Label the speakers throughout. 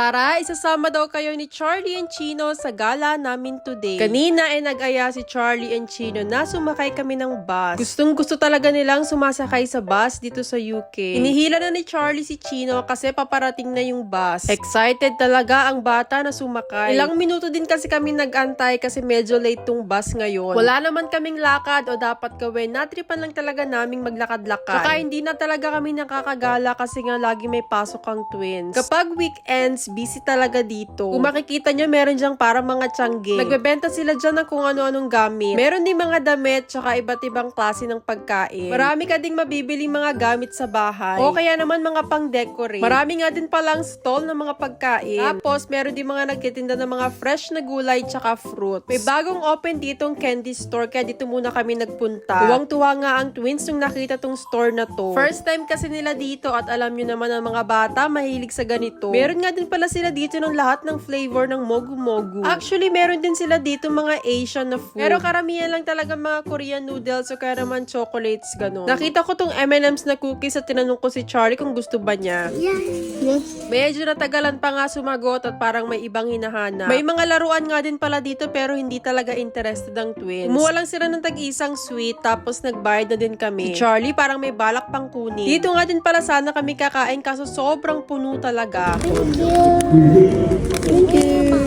Speaker 1: Tara, isasama daw kayo ni Charlie and Chino sa gala namin today. Kanina ay nag-aya si Charlie and Chino na sumakay kami ng bus. Gustong gusto talaga nilang sumasakay sa bus dito sa UK. Inihila na ni Charlie si Chino kasi paparating na yung bus. Excited talaga ang bata na sumakay. Ilang minuto din kasi kami nag-antay kasi medyo late tong bus ngayon. Wala naman kaming lakad o dapat gawin. Natripan lang talaga naming maglakad-lakad. Tsaka hindi na talaga kami nakakagala kasi nga lagi may pasok ang twins. Kapag weekends, busy talaga dito. Kung makikita nyo, meron dyang para mga tiyangge. Nagbebenta sila dyan ng kung ano-anong gamit. Meron din mga damit, tsaka iba't ibang klase ng pagkain. Marami ka ding mabibili mga gamit sa bahay. O kaya naman mga pang-decorate. Marami nga din palang stall ng mga pagkain. Tapos, meron din mga nagtitinda ng mga fresh na gulay tsaka fruits. May bagong open ditong candy store, kaya dito muna kami nagpunta. Tuwang-tuwa nga ang twins nung nakita tong store na to. First time kasi nila dito at alam nyo naman ang mga bata mahilig sa ganito. Meron nga din pala sila dito ng lahat ng flavor ng Mogu Mogu. Actually, meron din sila dito mga Asian na food. Pero karamihan lang talaga mga Korean noodles o kaya naman chocolates, ganun. Nakita ko tong M&M's na cookies at tinanong ko si Charlie kung gusto ba niya.
Speaker 2: Yes.
Speaker 1: Medyo natagalan pa nga sumagot at parang may ibang hinahanap. May mga laruan nga din pala dito pero hindi talaga interested ang twins. Kumuha lang sila ng tag-isang sweet tapos nagbayad na din kami. Si Charlie parang may balak pang kunin. Dito nga din pala sana kami kakain kaso sobrang puno talaga.
Speaker 2: Thank you. Thank you.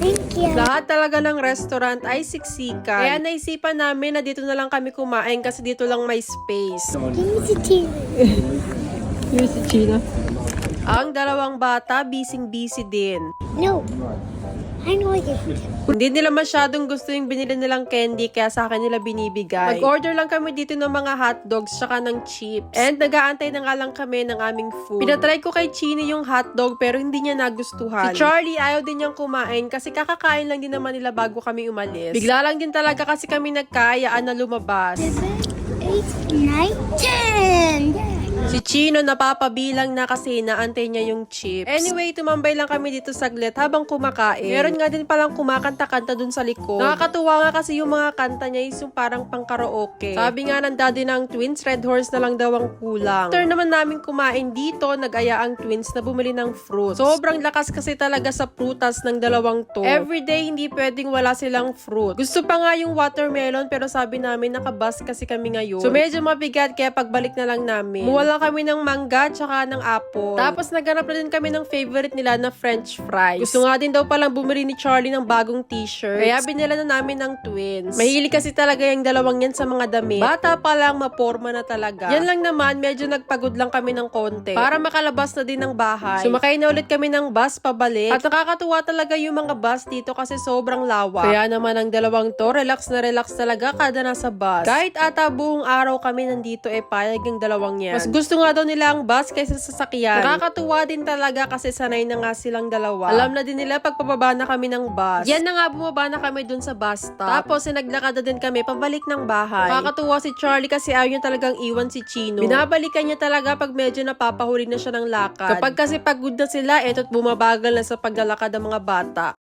Speaker 2: Thank you.
Speaker 1: Lahat talaga ng restaurant ay siksikan. Kaya naisipan namin na dito na lang kami kumain kasi dito lang may space.
Speaker 2: Easy tea.
Speaker 1: Here's si China. Ang dalawang bata, bising-busy din.
Speaker 2: No. I know
Speaker 1: Hindi nila masyadong gusto yung binili nilang candy kaya sa akin nila binibigay. Nag-order lang kami dito ng mga hotdogs tsaka ng chips. And nag-aantay na nga lang kami ng aming food. Pinatry ko kay Chini yung hotdog pero hindi niya nagustuhan. Si Charlie ayaw din niyang kumain kasi kakakain lang din naman nila bago kami umalis. Bigla lang din talaga kasi kami nagkayaan na lumabas.
Speaker 2: 7, 8, 9, 10!
Speaker 1: Si Chino napapabilang na kasi naantay niya yung chips. Anyway, tumambay lang kami dito saglit habang kumakain. Meron nga din palang kumakanta-kanta dun sa likod. Nakakatuwa nga kasi yung mga kanta niya is yung parang pang karaoke. Sabi nga ng daddy ng twins, red horse na lang daw ang kulang. After naman namin kumain dito, nag-aya ang twins na bumili ng fruit. Sobrang lakas kasi talaga sa prutas ng dalawang to. Everyday, hindi pwedeng wala silang fruit. Gusto pa nga yung watermelon pero sabi namin nakabas kasi kami ngayon. So medyo mabigat kaya pagbalik na lang namin. Muwala kami ng mangga tsaka ng apple. Tapos naghanap na din kami ng favorite nila na french fries. Gusto nga din daw palang bumili ni Charlie ng bagong t-shirt. Kaya binila na namin ng twins. Mahilig kasi talaga yung dalawang yan sa mga damit. Bata pa lang, maporma na talaga. Yan lang naman, medyo nagpagod lang kami ng konti. Para makalabas na din ng bahay. Sumakay na ulit kami ng bus pabalik. At nakakatuwa talaga yung mga bus dito kasi sobrang lawak. Kaya naman ang dalawang to, relax na relax talaga kada nasa bus. Kahit ata buong araw kami nandito eh payag yung dalawang yan. Mas gusto nga daw nila ang bus kaysa sa sasakyan. Nakakatuwa din talaga kasi sanay na nga silang dalawa. Alam na din nila pag pababa na kami ng bus. Yan na nga bumaba na kami dun sa bus stop. Tapos eh, naglakad na din kami pabalik ng bahay. Nakakatuwa si Charlie kasi ayaw niya talagang iwan si Chino. Binabalikan niya talaga pag medyo napapahuli na siya ng lakad. Kapag kasi pagod na sila, eto't bumabagal na sa paglalakad ng mga bata.